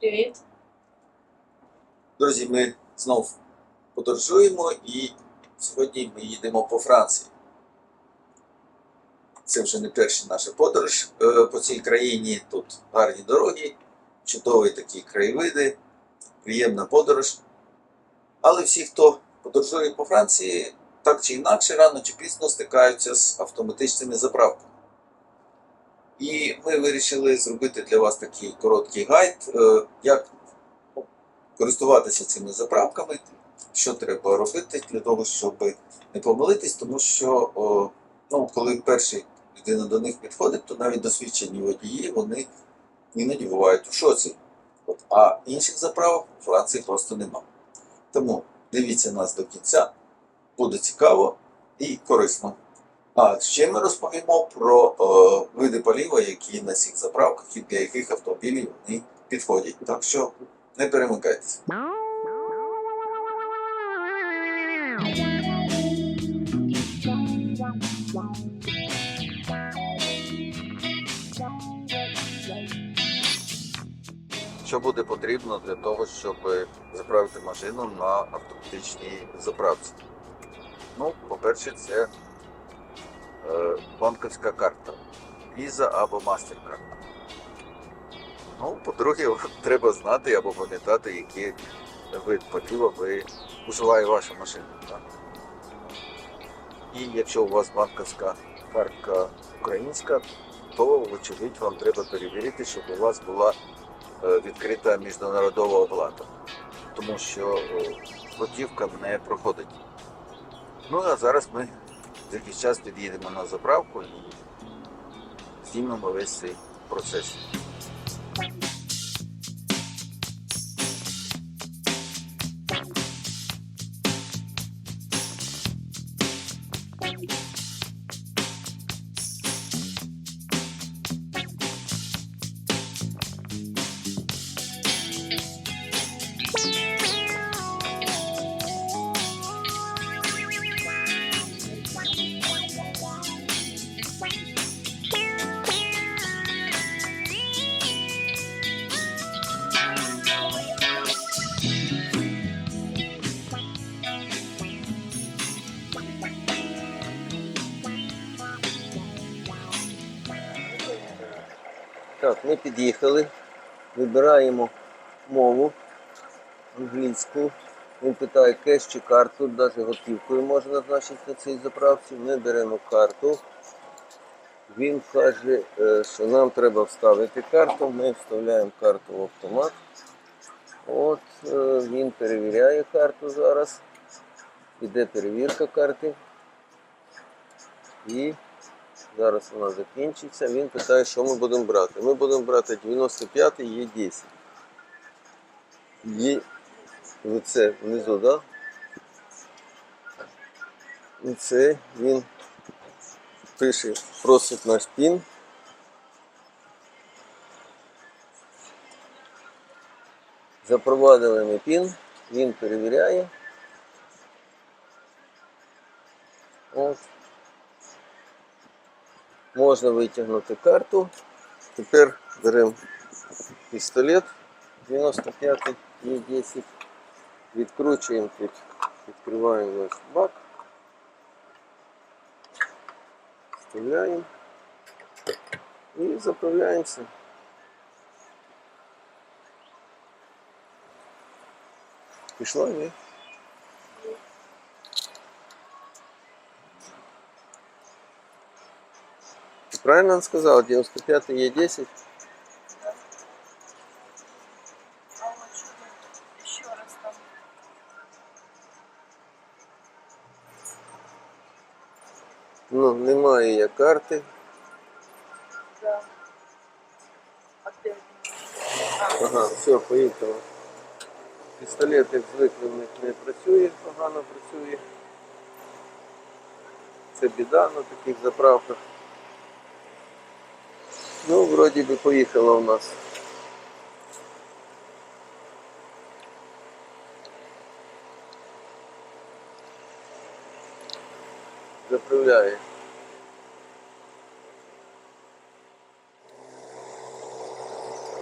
Привіт. Друзі, ми знов подорожуємо і сьогодні ми їдемо по Франції. Це вже не перша наша подорож е, по цій країні. Тут гарні дороги, чудові такі краєвиди, приємна подорож. Але всі, хто подорожує по Франції, так чи інакше, рано чи пізно стикаються з автоматичними заправками. І ми вирішили зробити для вас такий короткий гайд, е, як користуватися цими заправками, що треба робити для того, щоб не помилитись, тому що ну, коли перша людина до них підходить, то навіть досвідчені водії вони іноді бувають у шоці. От, а інших заправок у Франції просто нема. Тому дивіться нас до кінця, буде цікаво і корисно. А ще ми розповімо про е, види палива, які на цих заправках і для яких автомобілів вони підходять. Так що не перемикайтеся. Що буде потрібно для того, щоб заправити машину на автоматичній заправці? Ну, по-перше, це банківська карта, Visa або MasterCard. Ну, по-друге, треба знати або пам'ятати, який вид палива ви уживає ваша машина. Так? І якщо у вас банківська картка українська, то вочевидь вам треба перевірити, щоб у вас була е, відкрита міжнародова оплата, тому що е, готівка не проходить. Ну а зараз ми за якийсь час під'їдемо на заправку і знімемо весь цей процес. Так, ми під'їхали, вибираємо мову англійську. Він питає кеш чи карту, навіть готівкою можна назначити на цій заправці. Ми беремо карту. Він каже, е, що нам треба вставити карту. Ми вставляємо карту в автомат. От е, він перевіряє карту зараз. Іде перевірка карти. І Зараз вона закінчиться. Він питає, що ми будемо брати. Ми будемо брати 95 є 10. Є оце внизу, так? Да? І це він пише, просить наш пін. Запровадили ми пін, він перевіряє. Можна витягнути карту. Тепер беремо пістолет 95 є 10. Відкручуємо тут, відкриваємо наш бак. Вставляємо і заправляємося. Пішла, ні? правильно он сказал? 95 Е10. А от що тут ще раз там? Ну, немає я карти. Да. А де? Ага, все, поїхало. Пістолет, як звикли, в них не працює, погано працює. Це біда на таких заправках. Ну, вроді би поїхала у нас. Заправляє.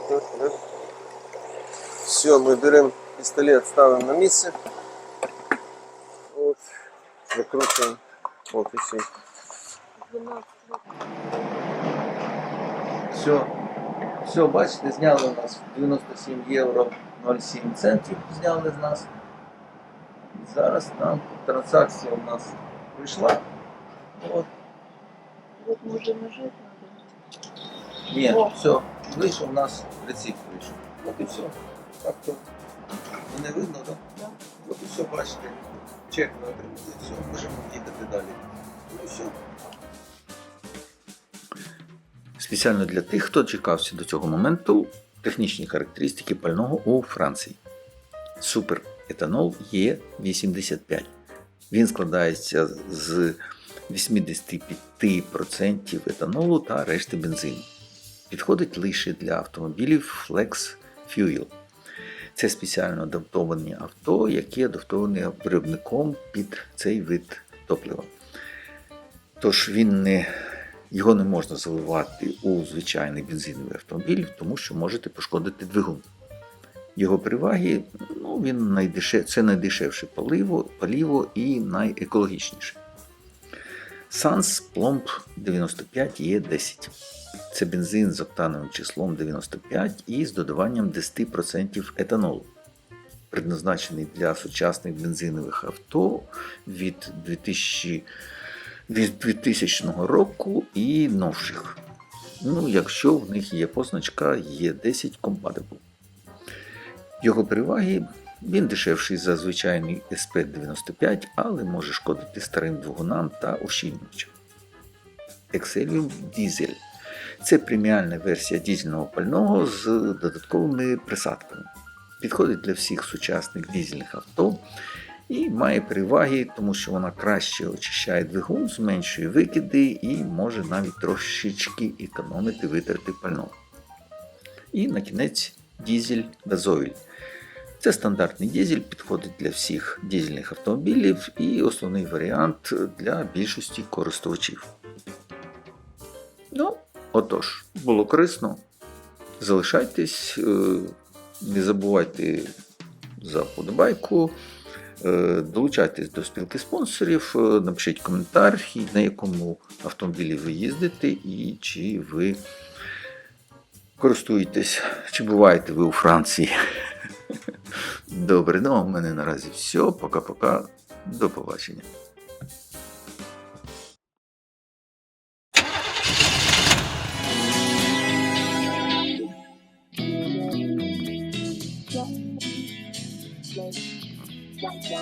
Так, раз. Все, ми беремо пістолет, ставимо на місце. От, закручуємо. От і все. 12 Все, все, бачите, зняли у нас 97 євро 07 центів зняли з нас. І зараз нам транзакція у нас прийшла. От. Вот може нажать надо. Ні, О. все, вийшов у нас рецепт вийшов. От і все. Так то не видно, так? Да. От і все, бачите. Чек ми отримали, все, можемо їхати далі. Ну і все. Спеціально для тих, хто чекався до цього моменту, технічні характеристики пального у Франції. Суперетанол Е85. Він складається з 85% етанолу та решти бензину. Підходить лише для автомобілів Flex Fuel. Це спеціально адаптовані авто, які адаптовані виробником під цей вид топлива. Tож він не, його не можна заливати у звичайний бензиновий автомобіль, тому що можете пошкодити двигун. Його переваги ну, він найдеше, це найдешевше паливо, паліво і найекологічніше. Sans Plomb 95 е 10 Це бензин з октановим числом 95 і з додаванням 10% етанолу. Предназначений для сучасних бензинових авто від 2000, від 2000 року і новших. Ну, якщо в них є позначка Е10 Compatible. Його переваги він дешевший за звичайний SP95, але може шкодити старим двигунам та ощільнювачам. Exelium Diesel це преміальна версія дізельного пального з додатковими присадками. Підходить для всіх сучасних дізельних авто і має переваги, тому що вона краще очищає двигун, зменшує викиди і може навіть трошечки економити витрати пального. І на кінець дізель газовіль. Це стандартний дізель, підходить для всіх дізельних автомобілів і основний варіант для більшості користувачів. Ну, отож, було корисно. Залишайтесь, е, не забувайте за подобайку, долучайтесь до спілки спонсорів, е, напишіть коментар, на якому автомобілі ви їздите і чи ви користуєтесь, чи буваєте ви у Франції. Добре, ну а в мене наразі все. Пока-пока. До побачення. Yeah.